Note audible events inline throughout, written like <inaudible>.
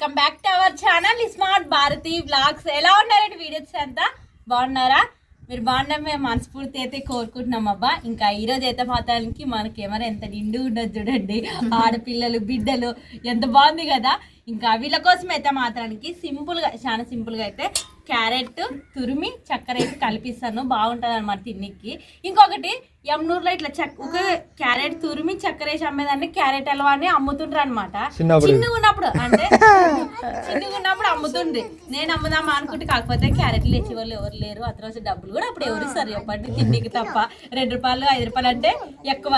Welcome back to our channel. Smart Bharathi blogs ఎలా ఉన్నారండి videos అంతా? బాగున్నారా? మీరు బాగున్నా మేము మనస్ఫూర్తి అయితే కోరుకుంటున్నాం అబ్బా. ఇంకా ఈ రోజు అయితే మాత్రానికి మన కెమెరా ఎంత నిండు ఉండదు చూడండి. ఆడపిల్లలు బిడ్డలు ఎంత బాగుంది కదా. ఇంకా వీళ్ళ కోసం అయితే మాత్రానికి సింపుల్గా చాలా సింపుల్గా అయితే క్యారెట్ తురిమి చక్కెర అయితే కలిపిస్తాను. బాగుంటుంది అనమాట తిన్నికి. ఇంకొకటి యమ్నూరులో ఇట్లా చక్ ఒక క్యారెట్ తురిమి చక్కెర వేసి అమ్మేదాన్ని. క్యారెట్ హల్వా అని అమ్ముతుండ్రు అనమాట. చిన్నగా ఉన్నప్పుడు అంటే <laughs> చిన్నగా ఉన్నప్పుడు అమ్ముతుండ్రి. నేను అమ్ముదామా అనుకుంటే కాకపోతే క్యారెట్లు తెచ్చే వాళ్ళు ఎవరు లేరు. ఆ తర్వాత డబ్బులు కూడా అప్పుడు ఎవరు ఇస్తారు. చెప్పండి తిండికి తప్ప. రెండు రూపాయలు ఐదు రూపాయలు అంటే ఎక్కువ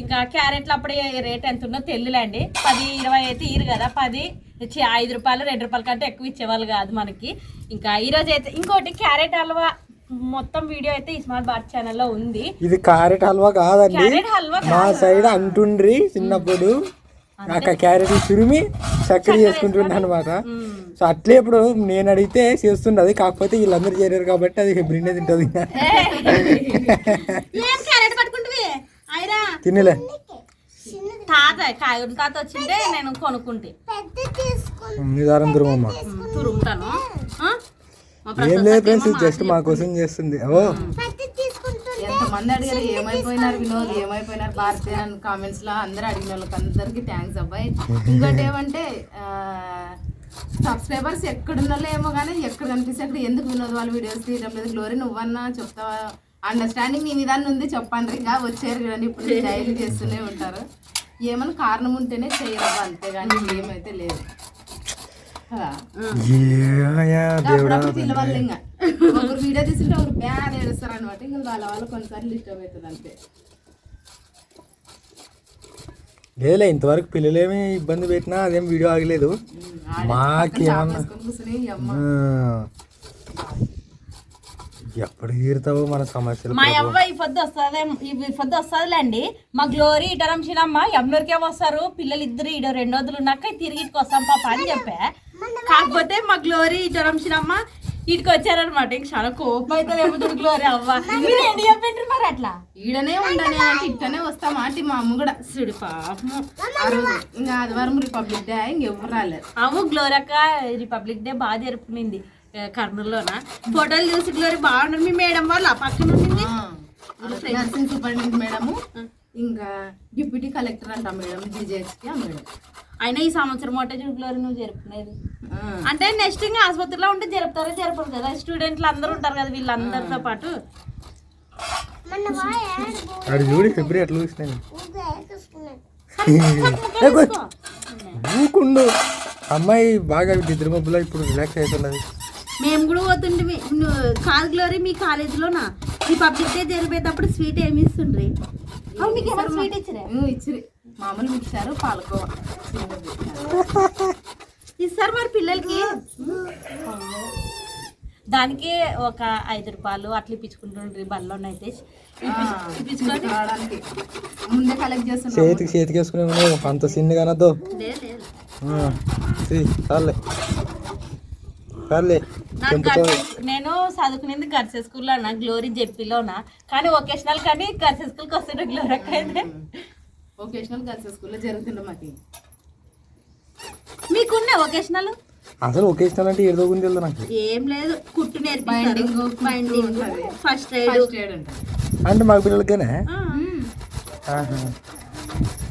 ఇంకా క్యారెట్లు అప్పుడు రేట్ ఎంత ఉందో తెలియలేండి పది ఇరవై అయితే ఇరు కదా. పది ఛీ, ఐదు రూపాయలు రెండు రూపాయల కంటే ఎక్కువ ఇచ్చేవాళ్ళు కాదు మనకి. ఇంకా ఈరోజు అయితే ఇంకోటి క్యారెట్ హల్వా మొత్తం వీడియో అయితే ఈ స్మార్ట్ భారత్ ఛానల్లో ఉంది. ఇది క్యారెట్ హల్వా కాదండి. మా సైడ్ అంటుండ్రి చిన్నప్పుడు. అక్క క్యారెట్ తురిమి చక్కెర చేసుకుంటుండే అనమాట. సో అట్లే ఇప్పుడు నేను అడిగితే చేస్తుండదు కాకపోతే వీళ్ళందరూ చేరారు కాబట్టి అది బ్రిండే తింటది. తినలే. తాత కాయగూర తాత వచ్చింటే నేను కొనుక్కుంటే. నిదారం దుర్మమ్మ. తురుముతాను ఏం లేదు ఫ్రెండ్స్ జస్ట్ మా కోసం చేస్తుంది. ఓ ఎంతమంది అడిగారు ఏమైపోయినారు వినోద్ ఏమైపోయినారు? భారతి అని కామెంట్స్లో అందరూ అడిగిన వాళ్ళకి అందరికి థ్యాంక్స్ అబ్బాయి. ఇంకోటి ఏమంటే సబ్స్క్రైబర్స్ ఎక్కడున్న ఏమో కానీ ఎక్కడ కనిపిస్తే అక్కడ ఎందుకు వినోద్ వాళ్ళ వీడియోస్ తీయడం లేదు? గ్లోరీ నువ్వన్నా చెప్తావా? అండర్స్టాండింగ్ నీ విధానం ఉంది చెప్పండి. ఇంకా వచ్చారు చూడండి ఇప్పుడు డైలీ చేస్తూనే ఉంటారు. ఏమైనా కారణం ఉంటేనే చేయరు అంతేగాని ఏమైతే లేదు. పిల్లవాళ్ళు ఇంకా ఒకరు వీడియో తీసుంటే ఒకరు బ్యాడ్ ఏడుస్తారు అనమాట ఇంకా వాళ్ళ వాళ్ళు కొన్నిసార్లు డిస్టర్బ్ అవుతుంది అంతే. లేదులే ఇంతవరకు పిల్లలేమి ఇబ్బంది పెట్టినా అదేం వీడియో ఆగలేదు. మాకేమన్నా వేసుకొని కూర్చుని ఈ అమ్మ ఆ. ఎప్పుడు తీరుతావో మన సమస్యలు మా అవ్వ ఈ పొద్దు వస్తుంది ఈ పొద్దు వస్తుందిలేండి. మా గ్లోరీ ఇటరం చిన్నమ్మ ఎమ్నూరికే వస్తారు. పిల్లలు ఇద్దరు ఇడ రెండు రోజులు ఉన్నాక తిరిగి వస్తాం పాప అని చెప్పా. కాకపోతే మా గ్లోరీ ఇటరం చిన్నమ్మ ఇటుకు వచ్చారనమాట ఇంక చాలా కోపం అవుతుంది గ్లోరీ అవ్వ. మీరు ఏంటి మరి అట్లా? ఈడనే ఉండని అంటే ఇట్టనే వస్తాం ఆంటీ మా అమ్మ కూడా ఇంకా ఆదివారం రిపబ్లిక్ డే ఇంకెవ్వరు రాలేదు. అవు గ్లోరీ అక్క రిపబ్లిక్ డే బాగా జరుపుకునింది. కర్నూలులోన? ఫోటోలు చూసి గ్లోరీ బాగుండదు మీ మేడం వాళ్ళ పక్కన ఉండింది. Nursing superintendent madam. ఇంకా డిప్యూటీ కలెక్టర్ అంట మేడం జీజేహెచ్కి ఆ మేడం. అయినా ఈ సంవత్సరం ఒకటే చూడు గ్లోరీ నువ్వు జరుపుకునేది. ఆ, అంటే నెక్స్ట్ ఇంకా ఆసుపత్రిలో ఉంటే జరుపుతారో జరపరు కదా. స్టూడెంట్లు అందరూ ఉంటారు కదా వీళ్ళందరితో పాటు. అది చూడు ఫిబ్రవరి ఎట్లా చూసినాను ఊకుండు అమ్మాయి బాగా ఇద్దరు మబ్బులో ఇప్పుడు రిలాక్స్ అవుతున్నది. మేము కూడా పోతుంటే కాదు గ్లోరీ మీ కాలేజీలోనా? ఈ పబ్లిక్ డే జరిపేటప్పుడు స్వీట్ ఏమి ఇస్తుండ్రి? మీకు ఏమైనా స్వీట్ ఇచ్చిరే ఇచ్చిరి మామూలు ఇచ్చారు పాలకోవా. ఇస్తారు మరి పిల్లలకి? దానికి ఒక ఐదు రూపాయలు అట్లా ఇప్పించుకుంటుండ్రి ముందే కలెక్ట్ చేస్తున్నాం. చేతికి చేతికి వేసుకునే అంత సిన్ని కనద్దు. చాలే నేను చదువుకునేది గర్ల్స్ స్కూల్లో నా గ్లోరీ జెప్పిలోనా కానీ ఒకేషనల్ కానీ గర్ల్స్ స్కూల్కి వస్తుండే గ్లోరీ అక్క అయితే. వొకేషనల్ గర్ల్స్ స్కూల్లో జరుగుతుండే మాకు. మీకున్నా ఒకేషనల్? అసలు ఒకేషనల్ అంటే ఏదో గురించి వెళ్తా నాకు. ఏం లేదు కుట్టు బైండింగ్ ఉంటది. First aid. అంటే. మాకు పిల్లలకేనే.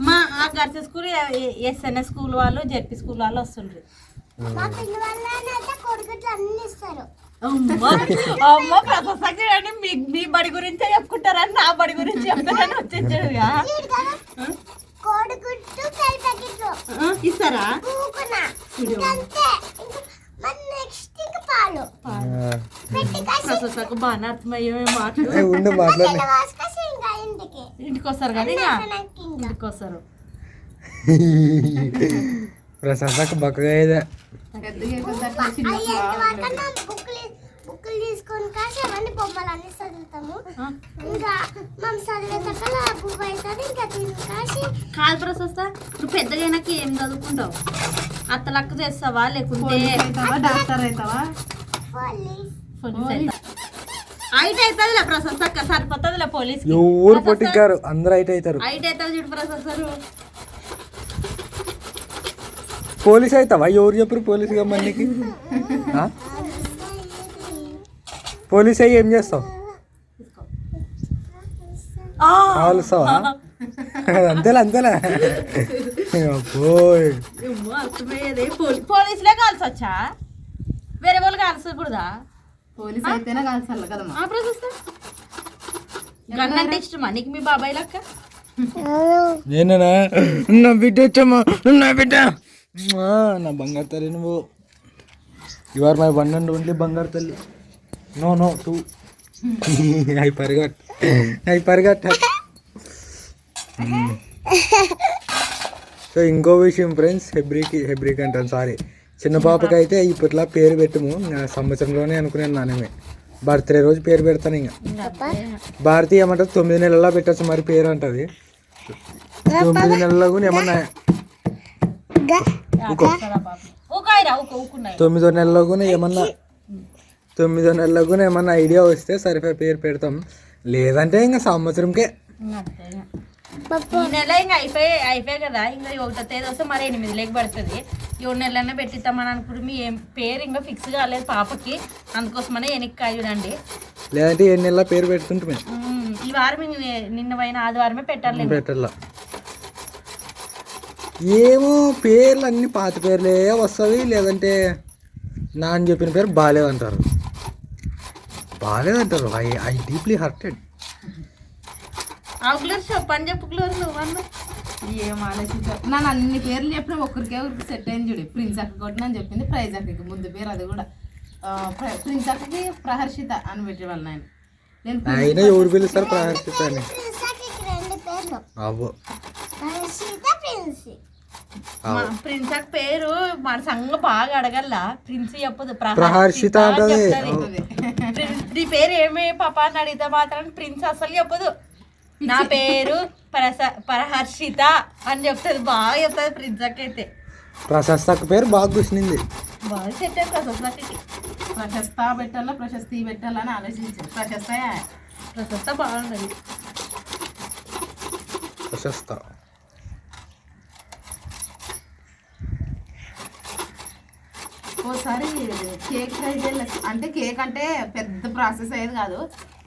మా ఆ గర్ల్స్ స్కూల్ ఎస్ఎన్ఎస్ స్కూల్ వాళ్ళు జెడ్పీ స్కూల్ వాళ్ళు వస్తుండ్రు. అమ్మో అమ్మో ప్రశస్త చూడండి మీ మీ బడి గురించే చెప్పుకుంటారని నా బడి గురించి చెప్తారని వచ్చేసాడుగా. కలిపెట్టిట్లు ఇస్తారా. ప్రశస్తకు బాగా అర్థమయ్యే మాటలు. ఇంటికి. వస్తారు ఇంకా. ఇంటికి వస్తారు <laughs> ప్రశాంతకు బక్కగా బుక్కులు బుక్కులు తీసుకొని కాసి అవన్నీ బొమ్మలు అన్ని చదువుతాము ఇంకా మనం చదివేటప్పుడు ఆ బుక్ అవుతుంది ఇంకా దీన్ని కాసి కాదు ప్రశస్త నువ్వు పెద్దగా అయినాక ఏం చదువుకుంటావు? అత్తలక్క చేస్తావా లేకుంటే డాక్టర్ అవుతావా ఐట్ అవుతుందిలే ప్రశస్త అక్క సరిపోతుందిలే పోలీస్ ఎవరు పొట్టికారు అందరూ అయితే అవుతారు. ఐట్ అవుతుంది చూడు ప్రశస్తారు పోలీస్ అవుతావా? ఎవరు చెప్పరు పోలీస్ కమ్మనికి పోలీస్ అయ్యి ఏం చేస్తావు? కావలుస్తావా అంతేలే అంతేలే. పోలీసులే కాల్సి వచ్చా వేరే వాళ్ళు కాల్సకూడదా? పోలీస్ అయితేనే కాల్సాలి కదమ్మా ఆ ప్రశస్త. గన్ అంటే ఇష్టమా? నీకు మీ బాబాయ్ లక్క? నేనేనా? నా బిడ్డ వచ్చమ్మా నా బిడ్డ? నా బంగారు తల్లి నువ్వు. You are my one and only బంగారు తల్లి. No no too I forgot I forgot. So ఇంకో విషయం ఫ్రెండ్స్ హెబ్రికి హెబ్రిక్ అంటాను సారీ చిన్న పాపకి అయితే ఇప్పట్లా పేరు పెట్టము. సంవత్సరంలోనే అనుకున్నాను నానేమే బర్త్డే రోజు పేరు పెడతాను ఇంకా. భారతీయ ఏమంటారు? తొమ్మిది నెలల్లో పెట్టచ్చు మరి పేరు అంటది. తొమ్మిది నెలల్లో కూడా ఏమన్నా తొమ్మిదో నెలలకు ఏమన్నా తొమ్మిదో నెలలకు ఏమన్నా ఐడియా వస్తే సరిపోయే పేరు పెడతాం. లేదంటే ఇంకా సంవత్సరంకే. ఈ నెల ఇంకా అయిపోయి అయిపోయి కదా. ఇంకా ఒకటో తేదీ వస్తే మరి ఎనిమిది లేక పడుతుంది. ఏడు నెలలనే పెట్టిద్దామని అనుకుంటే మీ ఏం పేరు ఇంకా ఫిక్స్ కాలేదు పాపకి. అందుకోసమనే వెనక్కి చూడండి. లేదంటే ఏడు నెలల పేరు పెడుతుంటే ఈ వారం నిన్న పోయిన ఆదివారమే పెట్టాలి పెట్టాల? ఏమో పేర్లు అన్ని పాత పేర్లే వస్తుంది లేదంటే నా అని చెప్పిన పేరు బాగాలేదంటారు బాగాలేదంటారు ఐ ఐ డీప్లీ హర్టెడ్. చెప్పుకులరు నువ్వన్నా ఏం ఆలోచించారు నన్ను అన్ని పేర్లు చెప్పిన ఒక్కరికే ఒకరికి సెట్ అయింది చూడు. ప్రిన్స్ అక్క కొట్టినని చెప్పింది ప్రైజ్ అక్కకి ముందు పేరు అది కూడా. ప్రిన్స్ అక్కకి ప్రహర్షిత అని పెట్టేవాళ్ళు ఆయన నేను ఎవరు పిలుస్తారు ప్రహర్షిత అని ప్రిన్సకి రెండు పేర్లు. అవ్వ. ప్రిన్సి పేరు మన సంఘ బాగా అడగల్ల. ప్రిన్స్ చెప్పదు ప్రహర్షిత నీ పేరు ఏమే పాప అని అడిగితే మాత్రం ప్రిన్స్ అసలు చెప్పదు. నా పేరు పరస పరహర్షిత అని చెప్తుంది బాగా చెప్తుంది ప్రిన్స్ అయితే. ప్రశస్తక పేరు బాగా కూర్చునింది బాగా అసలు అక్కకి ప్రశస్త పెట్టాలా ప్రశస్తి పెట్టాలా అని ఆలోచించాను ప్రశస్త ప్రశస్త బాగుంటుంది. ప్రశస్త. ఓసారి కేక్ ట్రై చేయలేదు అంటే కేక్ అంటే పెద్ద ప్రాసెస్ అయ్యేది కాదు.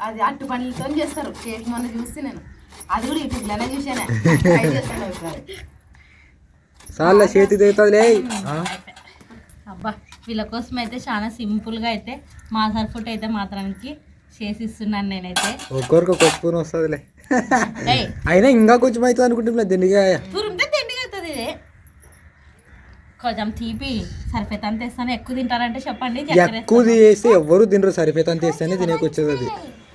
అది అట్టు పనులతో చేస్తారు. కేక్ మొన్న చూస్తే నేను. అది కూడా యూట్యూబ్లోనే చూసాను ట్రై చేస్తాను ఒకసారి. చాలా చేతి దిగుతుందిలే అబ్బా వీళ్ళ కోసం అయితే చాలా సింపుల్గా అయితే మాసాల ఫుడ్ అయితే మాత్రానికి చేసి ఇస్తున్నాను నేనైతే. ఒక్కొరికి ఒక స్పూన్ వస్తుందిలే. ఏయ్. అయినా ఇంకా కొంచెం అవుతుంది అనుకుంటున్నా దిండిగా తురిమితే తిండిగా అవుతుంది ఇది కొంచెం తీపి సరిపోతే అంత ఇస్తాను ఎక్కువ తింటారంటే చెప్పండి ఎక్కువ వేస్తే ఎవ్వరు తినరు సరిపోతే అంత వేస్తేనే తినేకొచ్చేది అది.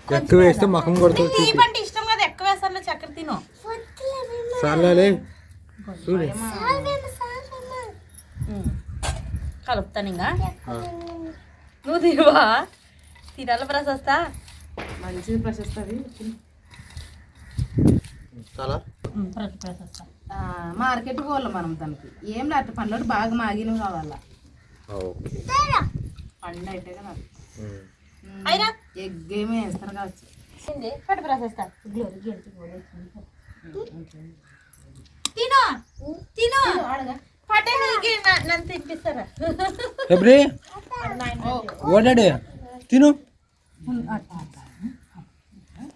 ఎక్కువ వేస్తే మకం కొడుతుంది. తీపి. అంటే ఇష్టం కదా ఎక్కువ వేస్తాను చక్కెర తిను. చూడు. ఉమ్. కలుపుతాను ఇంకా. నువ్వు తినవా? తినాలి ప్రశస్త. మంచిగా ప్రశస్తది చాలా ప్రశస్త. మార్కెట్ పోవాలి మనం దానికి ఏం లేదు పండ్లు బాగా మాగినవి కావాలా. ఓకే. పండు అయితే కదా అయినా? ఎగ్ ఏమీ వేస్తారు కావచ్చు? పట్టు తిను. తిను. పట్టే నీకు నా- నన్ను తినిపిస్తారా? ఎబ్రి ఓడాడు తిను.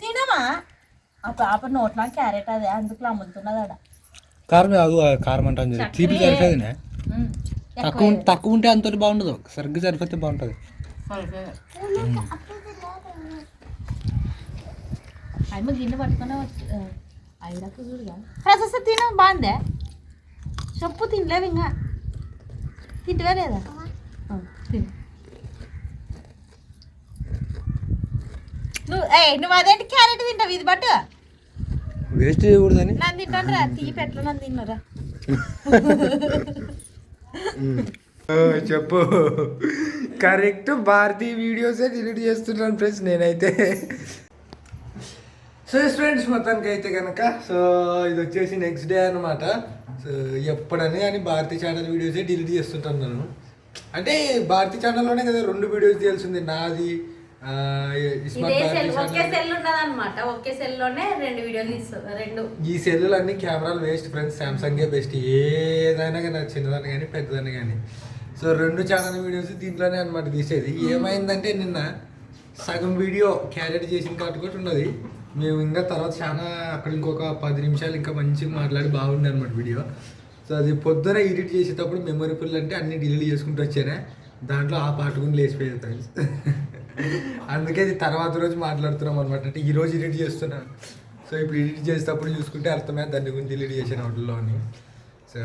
తినమా? ఆ పాప నోట్లో క్యారెట్ అదే అందుకు అమ్ముతున్నది కారం కాదు కారం అంటాను చూడు. తీపి సరిపోతుంది తక్కువ తక్కువ ఉంటే అంత బాగుండదు. సరిగ్గా సరిపోతే బాగుంటుంది. అమ్మ గిన్నె పట్టుకునే ఐదాకు చూడుగా తిన బాగుందే? చెప్పు తినలేవు ఇంకా. తింటివే లేదా? తిను. నువ్వు ఏ నువ్వు అదేంటి క్యారెట్ తింటావు? ఇది బట్టు వేస్ట్ చేయకూడదని. నన్ను తింటాను రా తీపి ఎట్లా నన్ను తిన్నరా? చెప్పు. కరెక్ట్ భారతీ వీడియోసే డిలీట్ చేస్తున్నాను ఫ్రెండ్స్ నేనైతే. సో ఫ్రెండ్స్ మొత్తానికి అయితే కనుక సో ఇది వచ్చేసి నెక్స్ట్ డే అనమాట సో ఎప్పుడని అని భారతీ ఛానల్ వీడియోసే డిలీట్ చేస్తుంటాను నేను. అంటే భారతీ ఛానల్లోనే కదా రెండు వీడియోస్ తెలిసింది నాది ఇదే సెల్ ఒకే ఛానల్ సెల్ ఉన్నది అనమాట ఒకే సెల్లోనే రెండు వీడియోలు తీస్తారు రెండు. ఈ సెల్లులు అన్ని కెమెరాలు వేస్ట్ ఫ్రెండ్స్ సామ్సంగే బెస్ట్. ఏదైనా కానీ చిన్నదాన్ని కానీ పెద్దదాన్ని కానీ. సో రెండు ఛానల్ వీడియోస్ దీంట్లోనే అనమాట తీసేది. ఏమైందంటే నిన్న సగం వీడియో క్యారెట్ చేసిన కాటు కూడా ఉన్నది. మేము ఇంకా తర్వాత చాలా అక్కడ ఇంకొక పది నిమిషాలు ఇంకా మంచిగా మాట్లాడి బాగుండే అనమాట వీడియో. సో అది పొద్దున ఎడిట్ చేసేటప్పుడు మెమరీ ఫుల్ అంటే అన్ని డిలీట్ చేసుకుంటూ వచ్చానే. దాంట్లో ఆ పాట కూడా లేచిపోయేది ఫ్రెండ్స్. అందుకే తర్వాత రోజు మాట్లాడుతున్నాం అనమాట అంటే ఈ రోజు ఎడిట్ చేస్తున్నా. సో ఇప్పుడు ఎడిట్ చేసేటప్పుడు చూసుకుంటే అర్థమే దాని గురించి డిలీట్ చేసిన వాటిలో అని సో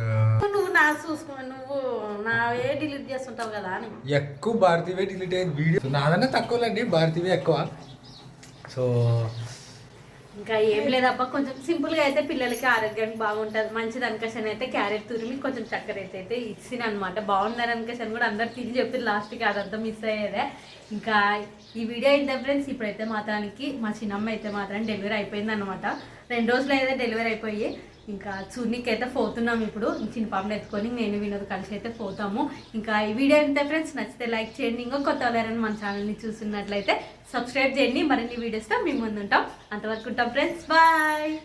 నువ్వు నా చూసుకో నువ్వు నావే డిలీట్ చేస్తుంటావు కదా అని. ఎక్కువ భారతీయవే డిలీట్ అయింది. వీడియో నాదన్నా తక్కువలేండి భారతీయవే ఎక్కువ. సో ఇంకా ఏం లేదబ్బా కొంచెం సింపుల్గా అయితే పిల్లలకి ఆరోగ్యానికి బాగుంటది. మంచిది అనుకషన్ అయితే క్యారెట్ తురిమి కొంచెం చక్కెర అయితే అయితే ఇచ్చిన అనమాట బాగుందని అనుకషన్ కూడా అందరు తిని చెప్తే లాస్ట్కి అదంతా మిస్ అయ్యేదే. ఇంకా ఈ వీడియో అయితే ఫ్రెండ్స్ ఇప్పుడైతే మాత్రానికి మా చిన్నమ్మ అయితే మాత్రం డెలివరీ అయిపోయింది అనమాట రెండు రోజులు అయితే డెలివరీ అయిపోయి. ఇంకా చూడనీకి అయితే పోతున్నాం ఇప్పుడు. చిన్న పాపను ఎత్తుకొని నేను వినోద్ కలిసి అయితే పోతాము. ఇంకా ఈ వీడియో అయితే ఫ్రెండ్స్ నచ్చితే లైక్ చేయండి. ఇంకా కొత్త వాళ్ళని మన ఛానల్ని చూస్తున్నట్లయితే సబ్స్క్రైబ్ చేయండి. మరిన్ని వీడియోస్తో మేము ముందుంటాం. అంతవరకు ఉంటాం ఫ్రెండ్స్ బాయ్